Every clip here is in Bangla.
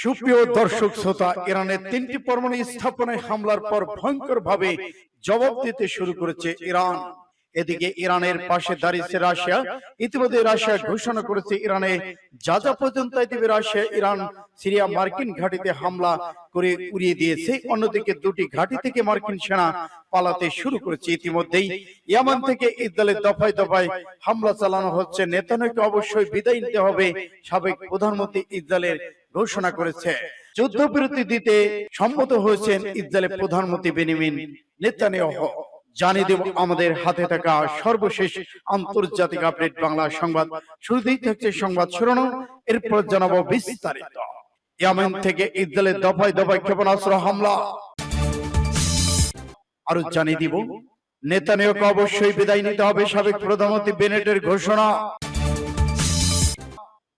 সুপ্রিয় দর্শক শ্রোতা ইরানের তিনটি পরমাণু স্থাপনায় হামলার পর ভয়ঙ্কর ভাবে জবাব দিতে শুরু করেছে ইরান। এদিকে ইরানের পাশে দাঁড়িয়েছে রাশিয়া। ইতিমধ্যে রাশিয়া ঘোষণা করেছে ইরানে যা যা পর্যন্ত রাশিয়া, ইরান সিরিয়া মার্কিন ঘাঁটিতে হামলা করে উড়িয়ে দিয়েছে। অন্যদিকে দুটি ঘাঁটি থেকে মার্কিন সেনা পালাতে শুরু করেছে। ইতিমধ্যেই ইয়ামান থেকে ইসরায়েলের দফায় দফায় হামলা চালানো হচ্ছে। নেতানিয়াহুকে অবশ্যই বিদায় নিতে হবে। সাবেক প্রধানমন্ত্রী ইসরায়েলের ঘোষণা করেছে। যুদ্ধবিরতি দিতে সম্মত হয়েছেন ইসরায়েলের প্রধানমন্ত্রী বেনিমিন নেতানিয়াহু। জানিয়ে দেব আমাদের হাতে থাকা সর্বশেষ আন্তর্জাতিক আপডেট বাংলা সংবাদ। শুরুতেই থাকছে সংবাদ শিরোনাম এরপর জানাব বিস্তারিত। ইয়ামেন থেকে ইসরায়েলের দফায় দফায় ক্ষেপণাস্ত্র হামলা। আরও জানিয়ে দিব নেতানিয়াহুকে অবশ্যই বিদায় নিতে হবে সাবেক প্রধানমন্ত্রী বেনেটের ঘোষণা।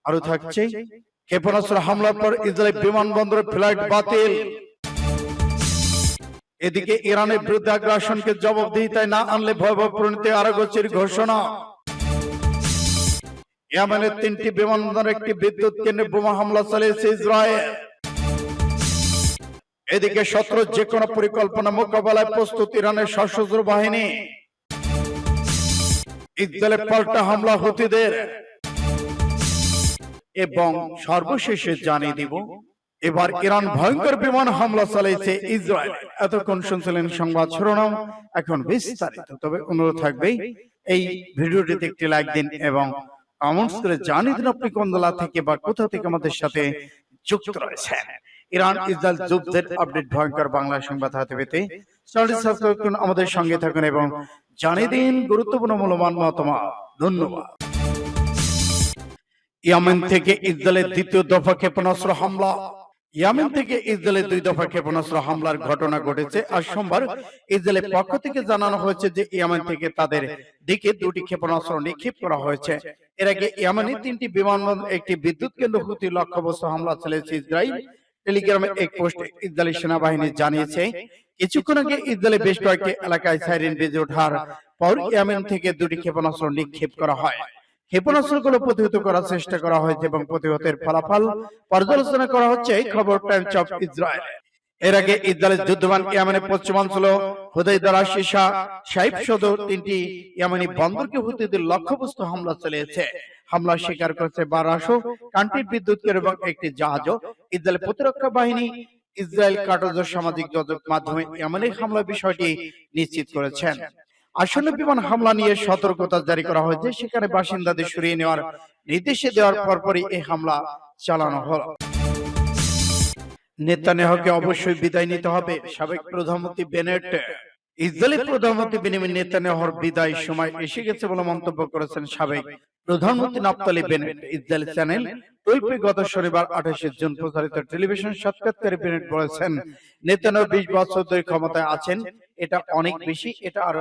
আরও থাকছে ক্ষেপণাস্ত্র হামলার পর ইসরায়েল বিমানবন্দরের ফ্লাইট বাতিল। এদিকে ইরানের বিরুদ্ধে আগ্রাসনকে জবাবদিহিতায় না আনলে ভয়াবহ পরিণতি আরগোচির ঘোষণা। ইয়ামেনের তিনটি বিমানবন্দর একটি বিদ্যুৎ কেন্দ্রে বোমা হামলা চালিয়েছে ইসরায়েল। এদিকে শত্রু যে কোনো পরিকল্পনা মোকাবেলায় প্রস্তুত ইরানের সশস্ত্র বাহিনী। ইসরায়েলের পাল্টা হামলা হুতিদের। এবং সর্বশেষে জানিয়ে দিব এবার ইরান ভয়ঙ্কর বিমান হামলা চালিয়েছে ইসরায়েল। এতক্ষণ শুনছিলেন সংবাদ শিরোনাম। এখন বিস্তারিত। তবে অনুরোধ থাকবে এই ভিডিওটিতে একটি লাইক দিন এবং কমেন্টস করে জানিয়ে দিন আপনি কোন জেলা থেকে বা কোথা থেকে আমাদের সাথে যুক্ত রয়েছেন। ইরান ইসরায়েল যুদ্ধের আপডেট ভয়ঙ্কর বাংলা সংবাদ হাতে পেতে চ্যানেলটি সাবস্ক্রাইব করুন আমাদের সঙ্গে থাকুন এবং জানিয়ে দিন গুরুত্বপূর্ণ মূল্যবান মতামত। ধন্যবাদ। ইয়ামেন থেকে ইসরায়েলের দ্বিতীয় দফা ক্ষেপণাস্ত্র হামলা। ইয়ামেন থেকে ইসরায়েলের দুই দফা ক্ষেপণাস্ত্র হামলার ঘটনা ঘটেছে আজ সোমবার। ইসরায়েলের পক্ষ থেকে জানানো হয়েছে যে ইয়ামেন থেকে তাদের দিকে দুটি ক্ষেপণাস্ত্র নিক্ষেপ করা হয়েছে। এর আগে ইয়ামেনে তিনটি বিমানবন্দর একটি বিদ্যুৎ কেন্দ্র হুতি লক্ষ্যবস্তু হামলা চালিয়েছে ইসরায়েল। টেলিগ্রামে এক পোস্টে ইসরায়েলি সেনাবাহিনী জানিয়েছে কিছুক্ষণ আগে ইসরায়েলের বেশ কয়েকটি এলাকায় সাইরেন বেজে ওঠার পর ইয়ামেন থেকে দুটি ক্ষেপণাস্ত্র নিক্ষেপ করা হয় ক্ষেপণাস্ত্রগুলো প্রতিহত করার চেষ্টা করা হয়েছে এবং প্রতিহতের ফলাফল পর্যালোচনা করা হচ্ছে এই খবর টাইমস অফ ইসরায়েল এর আগে ইসরায়েলের যুদ্ধবান ইয়ামেনের পশ্চিমাঞ্চল হুদাই দ্বারা শিশা সাইফ সদর তিনটি ইয়ামানি বন্দরকে হুতিদের লক্ষ্যবস্তু হামলা চালিয়েছে। হামলা স্বীকার করেছে বারাসো কান্ট্রির বিদ্যুৎ এবং একটি জাহাজও। ইসরায়েল প্রতিরক্ষা বাহিনী ইসরায়েল কাটাজ সামাজিক যোগাযোগ মাধ্যমে ইয়ামানের হামলা বিষয়টি নিশ্চিত করেছেন। আসন্ন বিমান হামলা নিয়ে সতর্কতা জারি করা হয়েছে। সেখানে বাসিন্দাদের সরিয়ে নেওয়ার নির্দেশ দেওয়ার পরপরই এই হামলা চালানো হলো। নেতানিয়াহুকে অবশ্যই বিদায় নিতে হবে। সাবেক প্রধানমন্ত্রী বেনেট ইসরায়েলি প্রধানমন্ত্রী বেনিমিন নেতানিয়াহুর বিদায় সময় এসে গেছে বলে মন্তব্য করেছেন সাবেক প্রধানমন্ত্রী নাফতালি বেনেট ইসরায়েল চ্যানেল। গত শনিবার আঠাশে জুন প্রচারিত টেলিভিশন সাক্ষাৎকারে বেনেট বলেছেন, নেতানিয়াহু বিশ বছর ধরে ক্ষমতায় আছেন। এটা অনেক বেশি, এটা আর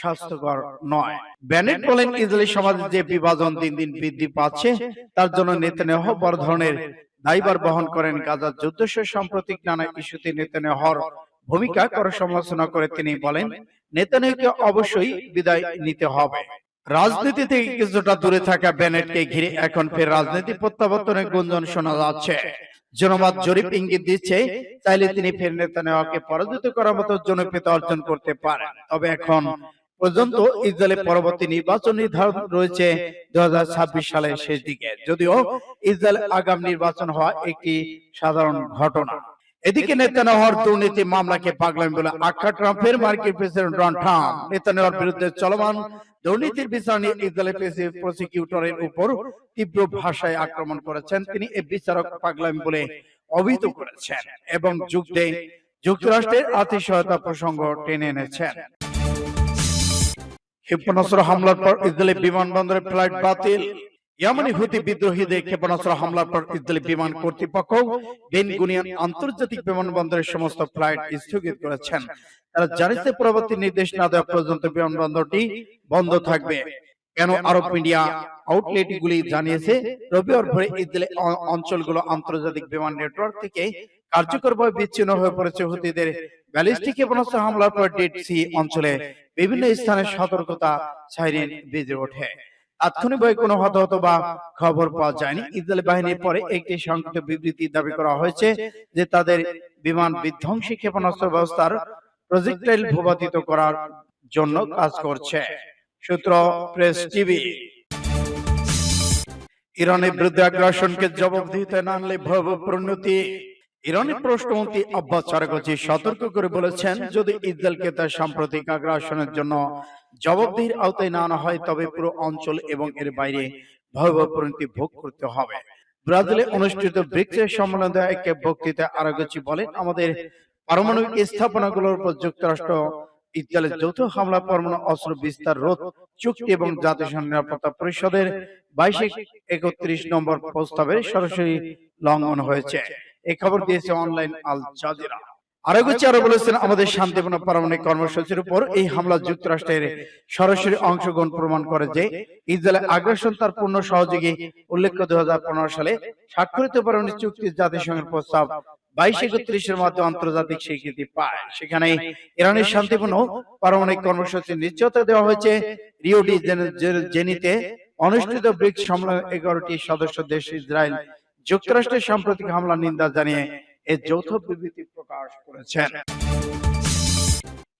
স্বাস্থ্যকর নয়। বেনেট বলেন ইসরায়েলি সমাজে যে বিভাজন দিন দিন বৃদ্ধি পাচ্ছে তার জন্য নেতানিয়াহু বড় ধরনের দায়ভার বহন করেন গাজার যুদ্ধ শেষ সাম্প্রতিক নানা ইস্যুতে নেতানিয়াহুর ভূমিকা করার সমালোচনা করে তিনি বলেন নেতানিয়াহুকে অবশ্যই বিদায় নিতে হবে। রাজনীতি থেকে কিছুটা দূরে থাকা বেনেটকে ঘিরে এখন ফের রাজনীতি প্রত্যাবর্তনের গুঞ্জন শোনা যাচ্ছে। জনমত জরিপ ইঙ্গিত দিচ্ছে চাইলে তিনি ফের নেতানিয়াহুকে পরাজিত করার মতো জনপ্রিয়তা অর্জন করতে পারেন তবে এখন পর্যন্ত ইসরায়েলের পরবর্তী নির্বাচন নির্ধারণ রয়েছে দুই সালের শেষ দিকে। যদিও ইসরায়েল আগাম নির্বাচন হওয়া একটি সাধারণ ঘটনা। এদিকে নেতানিয়াহুর দুর্নীতি মামলাকে পাগলামি বলে আখ্যা ট্রাম্পের মার্কিন প্রেসিডেন্ট ডোনাল্ড ট্রাম্প। নেতানিয়াহুর বিরুদ্ধে চলমান দুর্নীতির বিচার নিয়ে ইসরায়েলের প্রসিকিউটরের উপর তীব্র ভাষায় আক্রমণ করেছেন। তিনি এই বিচারক পাগলামি বলে অভিহিত করেছেন এবং যুদ্ধে যুক্তরাষ্ট্রের আর্থিক সহায়তা প্রসঙ্গ টেনে এনেছেন। ক্ষেপণাস্ত্র হামলার পর ইসরায়েলি বিমানবন্দরের ফ্লাইট বাতিল। ইয়ামানি হুতি বিদ্রোহীদের ক্ষেপণাস্ত্র হামলার পর ইসরায়েলি বিমান কর্তৃপক্ষ গুনিয়ান আন্তর্জাতিক বিমানবন্দরের সমস্ত ফ্লাইট স্থগিত করেছেন। তারা পরবর্তী নির্দেশ না দেওয়া পর্যন্ত বিমানবন্দরটি বন্ধ থাকবে। কেন আরব মিডিয়া আউটলেট গুলি জানিয়েছে, রবিবার ভোরে ইসরায়েলি অঞ্চলগুলো আন্তর্জাতিক বিমান নেটওয়ার্ক থেকে কার্যকরভাবে বিচ্ছিন্ন হয়ে পড়েছে হুতিদের। ব্যালিস্টিক ক্ষেপণাস্ত্র হামলার পর ডেড সি অঞ্চলে বিভিন্ন স্থানে সতর্কতা সাইরেন বেজে ওঠে। তাৎক্ষণিকভাবে কোনো হতাহত বা খবর পাওয়া যায়নি। বাহিনীর পরে একটি সংক্ষিপ্ত বিবৃতি দাবি করা হয়েছে যে তাদের বিমান বিধ্বংসী ক্ষেপণাস্ত্র ব্যবস্থার প্রজেক্টাইল ভূপাতিত করার জন্য কাজ করছে। সূত্র প্রেস টিভি ইরানের বিরুদ্ধে আগ্রাসনকে জবাবদিহিতে না আনলে ভয়াবহ পরিণতি। ইরানের প্রশ্নমন্ত্রী আব্বাস আরাগচি সতর্ক করে বলেছেন যদি ইসরায়েলকে তার সাম্প্রতিক আগ্রাসনের জন্য জবাবদিহির আওতায় না আনা হয় তবে পুরো অঞ্চল এবং এর বাইরে ভয়াবহ পরিণতি ভোগ করতে হবে। ব্রাজিলে অনুষ্ঠিত ব্রিক্সের সম্মেলনে দেওয়া এক বক্তৃতায় আরাগচি বলেন আমাদের পারমাণবিক স্থাপনাগুলোর উপর যুক্তরাষ্ট্র ইসরায়েলের যৌথ হামলা পরমাণু অস্ত্র বিস্তার রোধ চুক্তি এবং জাতিসংঘ নিরাপত্তা পরিষদের বাইশে একত্রিশ নম্বর প্রস্তাবের সরাসরি লঙ্ঘন হয়েছে এই খবর দিয়েছে অনলাইন আল জাজিরা। আরেকগুচ্ছি আরও বলেছেন আমাদের শান্তিপূর্ণ পারমাণবিক কর্মসূচির উপর এই হামলা যুক্তরাষ্ট্রের সরাসরি অংশগ্রহণ প্রমাণ করে যে আগ্রাসন তার পূর্ণ সহযোগী উল্লেখ্য সালে স্বাক্ষরিত পারমাণবিক চুক্তি জাতিসংঘের প্রস্তাব বাইশ একত্রিশের মাধ্যমে আন্তর্জাতিক স্বীকৃতি পায়। সেখানে ইরানের শান্তিপূর্ণ পারমাণবিক কর্মসূচি নিশ্চয়তা দেওয়া হয়েছে রিও ডি জেনিতে অনুষ্ঠিত ব্রিক্স সম্মেলনের এগারোটি সদস্য দেশ ইসরায়েল যুক্তরাষ্ট্রের সাম্প্রতিক হামলা নিন্দা জানিয়ে এ যৌথ বিবৃতি প্রকাশ করেছেন।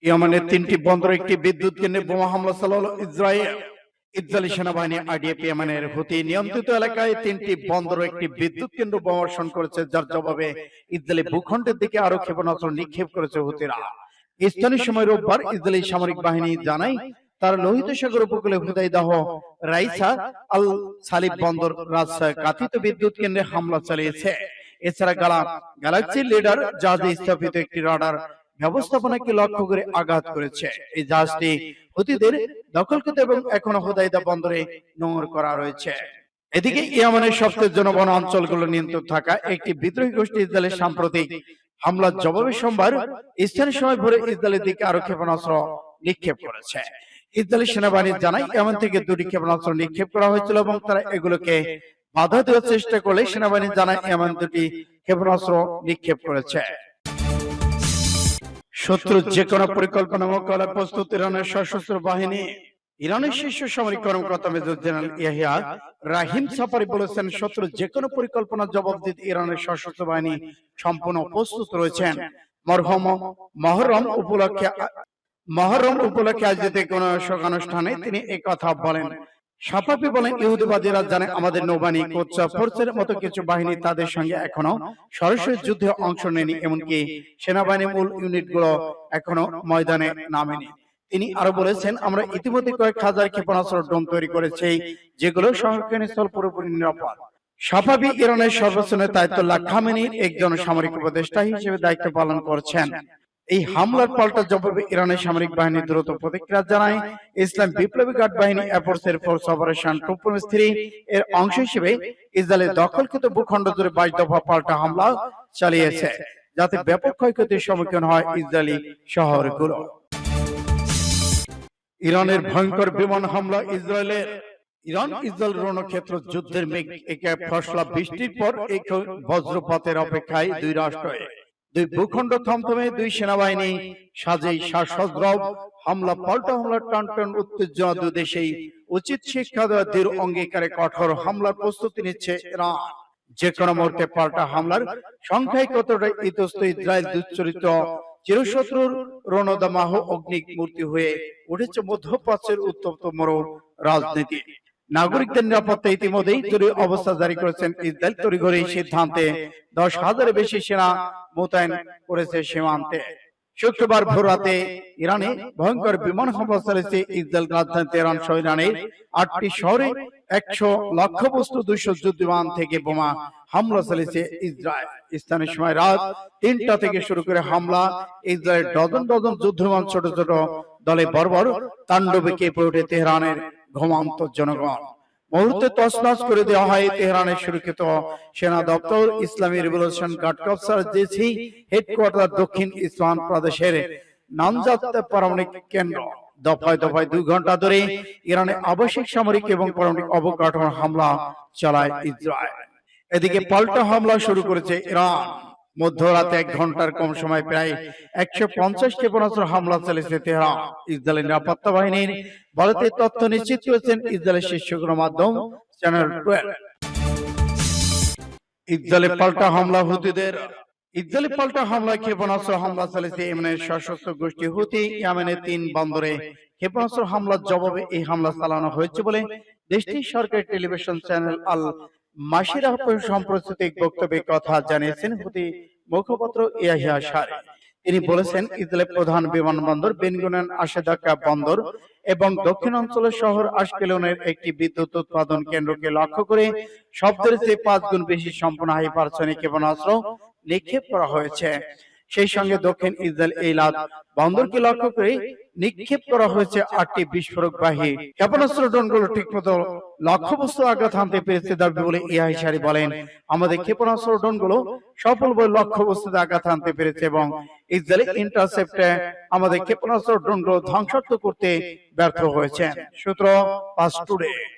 ইয়েমেনের তিনটি বন্দর একটি বিদ্যুৎ কেন্দ্রে বোমা হামলা চালালো ইসরায়েল। ইসরায়েলি। সেনাবাহিনী আইডিএফ ইয়েমেনের হুতি নিয়ন্ত্রিত এলাকায় তিনটি বন্দর একটি বিদ্যুৎ কেন্দ্র বোমাবর্ষণ করেছে যার জবাবে ইসরায়েলি ভূখণ্ডের দিকে আরও ক্ষেপণাস্ত্র নিক্ষেপ করেছে হুতিরা। স্থানীয় সময় রোববার ইসরায়েলি সামরিক বাহিনী জানায় তার লোহিত সাগর উপকূলে হুদাইদাহ রাইসা আল সালিব বন্দর রাজশাহী কাথিত বিদ্যুৎ কেন্দ্রে হামলা চালিয়েছে। এছাড়া গালা গ্যালাক্সি লিডার জাহাজে স্থাপিত একটি রাডার ব্যবস্থাপনাকে লক্ষ্য করে আঘাত করেছে। এই জাহাজটি হুতিদের দখলকৃত এবং এখনও হুদাইদা বন্দরে নোংর করা রয়েছে। এদিকে ইয়ামানের সবচেয়ে জনবন অঞ্চলগুলো নিয়ন্ত্রণ থাকা একটি বিদ্রোহী গোষ্ঠী ইসরায়েলের সাম্প্রতিক হামলার জবাবে সোমবার স্থানীয় সময় ভোরে ইসরায়েলের দিকে আরও ক্ষেপণাস্ত্র নিক্ষেপ করেছে ইসরায়েলি সেনাবাহিনী জানায় এমন থেকে দুটি ক্ষেপণাস্ত্র নিক্ষেপ করা হয়েছিল এবং তারা এগুলোকে বাধা দেওয়ার চেষ্টা করলে সেনাবাহিনী জানায় এমন দুটি ক্ষেপণাস্ত্র নিক্ষেপ করেছে। শত্রু যে কোনো পরিকল্পনা মোকাবেলায় প্রস্তুত ইরানের সশস্ত্র বাহিনী ইরানের শীর্ষ সামরিক কর্মকর্তা major general Yahya Rahim Safari বলেছেন শত্রু যে কোনো পরিকল্পনা জবাব দিতে ইরানের সশস্ত্র বাহিনী সম্পূর্ণ প্রস্তুত রয়েছেন। মরহম মহরম উপলক্ষে মহরম উপলক্ষে আয়োজিত কোন শোকানুষ্ঠানে তিনি এই কথা বলেন। সাফাপি বলেন, ইহুদিবাদীরা জানে আমাদের নৌবাহিনী কোচ্চা ফোর্সের মতো কিছু বাহিনী তাদের সঙ্গে এখনও সরাসরি যুদ্ধে অংশ নেয়নি, এমনকি সেনাবাহিনী মূল ইউনিটগুলো এখনও ময়দানে নামেনি। তিনি আরও বলেছেন, আমরা ইতিমধ্যে কয়েক হাজার ক্ষেপণাস্ত্র ড্রোন তৈরি করেছি, যেগুলো সংরক্ষণ স্থল পুরোপুরি নিরাপদ। সাফাবি ইরানের সর্বোচ্চ নেতা আয়তুল্লাহ খামেনির একজন সামরিক উপদেষ্টা হিসেবে দায়িত্ব পালন করছেন। এই হামলার পাল্টা জবাবে ইরানের সামরিক বাহিনী দ্রুত প্রতিক্রিয়া জানায়। ইসলাম বিপ্লবী গার্ড বাহিনী এয়ারফোর্স এর ফোর্স অপারেশন টুপুর এর অংশ হিসেবে ইসরায়েলের দখলকৃত ভূখণ্ড জুড়ে বাইশ দফা পাল্টা হামলা চালিয়েছে, যাতে ব্যাপক ক্ষয়ক্ষতির সম্মুখীন হয় ইসরায়েলি শহরগুলো। ইরানের ভয়ঙ্কর বিমান হামলা ইসরায়েলের ইরান ইসরায়েল রণক্ষেত্র যুদ্ধের মেঘ, একে ফসলা বৃষ্টির পর এক বজ্রপাতের অপেক্ষায় দুই রাষ্ট্র দুই ভূখণ্ড থমথমে দুই সেনাবাহিনী সাজেই শ্বাসদ্রব হামলা পাল্টা হামলা টান টান উত্তেজনা দুই দেশেই। উচিত শিক্ষা দেওয়া দৃঢ় অঙ্গীকারে কঠোর হামলার প্রস্তুতি নিচ্ছে ইরান। যে কোনো মুহূর্তে পাল্টা হামলার সংখ্যায় কতটা ইতস্ত ইসরায়েল দুশ্চরিত্র চিরশত্রুর রণদামাহ অগ্নিক মূর্তি হয়ে উঠেছে মধ্যপ্রাচ্যের উত্তপ্ত মরু রাজনীতি। নাগরিকদের নিরাপত্তা ইতিমধ্যেই জরুরি অবস্থা জারি করেছেন ইসরায়েল তড়িঘড়ি এই সিদ্ধান্তে দশ হাজারের বেশি সেনা মোতায়েন করেছে সীমান্তে। শুক্রবার ভোর রাতে ইরানে ভয়ঙ্কর বিমান হামলা চালিয়েছে ইসরায়েল রাজধানী তেহরান সহ ইরানের আটটি শহরে একশো লক্ষ্যবস্তু দুইশো যুদ্ধ বিমান থেকে বোমা হামলা চালিয়েছে ইসরায়েল। স্থানীয় সময় রাত তিনটা থেকে শুরু করে হামলা ইসরায়েল ডজন ডজন যুদ্ধ বিমান ছোট ছোট দলে বর্বর তাণ্ডবে কেঁপে ওঠে তেহরানের ঘুমান্ত জনগণ। মুহূর্তে তছনছ করে দেওয়া হয় তেহরানের সুরক্ষিত সেনা দপ্তর। ইসলামী রেভলিউশন গার্ড কপসার জেসি, হেডকোয়ার্টার দক্ষিণ ইসলাম প্রদেশের নামজাত পারমাণবিক কেন্দ্র। দফায় দফায় দুই ঘণ্টা ধরে ইরানে আবশ্যিক সামরিক এবং পারমাণবিক অবকাঠামোর হামলা চালায় ইসরায়েল। এদিকে পাল্টা হামলা শুরু করেছে ইরান। মধ্যরাতে এক ঘণ্টার কম সময় প্রায় একশো পঞ্চাশ ক্ষেপণাস্ত্র হামলা চালিয়েছে তেহরান। ইসরায়েলের নিরাপত্তা বাহিনীর ভারতের তথ্য নিশ্চিত করেছেন ইসরায়েলের শীর্ষ গণমাধ্যম চ্যানেল টুয়েলভ ইসরায়েলে পাল্টা হামলা হুতিদের। ইসরায়েলি পাল্টা হামলায় ক্ষেপণাস্ত্র হামলা চালিয়েছে ইয়েমেনের সশস্ত্র গোষ্ঠী হুতি ইয়েমেনের তিন বন্দরে ক্ষেপণাস্ত্র হামলার জবাবে এই হামলা চালানো হয়েছে বলে দেশটির সরকারি টেলিভিশন চ্যানেল আল মাসিরা বক্তব্যে কথা জানিয়েছেন হুতি মুখপাত্র ইয়াহিয়া সারে তিনি বলেছেন ইসরায়েলের প্রধান বিমানবন্দর বেনগুনেন আশেদাকা বন্দর এবং দক্ষিণ অঞ্চলের শহর আশকেলনের একটি বিদ্যুৎ উৎপাদন কেন্দ্রকে লক্ষ্য করে শব্দের চেয়ে পাঁচ গুণ বেশি সম্পূর্ণ হাইপারসনিক ক্ষেপণাস্ত্র নিক্ষেপ করা হয়েছে। সেই সঙ্গে দক্ষিণ ইসরায়েল এই লাদ বন্দরকে লক্ষ্য করে নিক্ষেপ করা হয়েছে আটটি বিস্ফোরক বাহী ক্ষেপণাস্ত্র ড্রোনগুলো ঠিকমতো লক্ষ্যবস্তু আঘাত হানতে পেরেছে দাবি বলে ইয়াহিসারি বলেন। আমাদের ক্ষেপণাস্ত্র ড্রোনগুলো সফলভাবে লক্ষ্যবস্তুতে আঘাত হানতে পেরেছে এবং ইসরায়েলি ইন্টারসেপ্টে আমাদের ক্ষেপণাস্ত্র ড্রোনগুলো ধ্বংসাত্মক করতে ব্যর্থ হয়েছে সূত্র পাস টুডে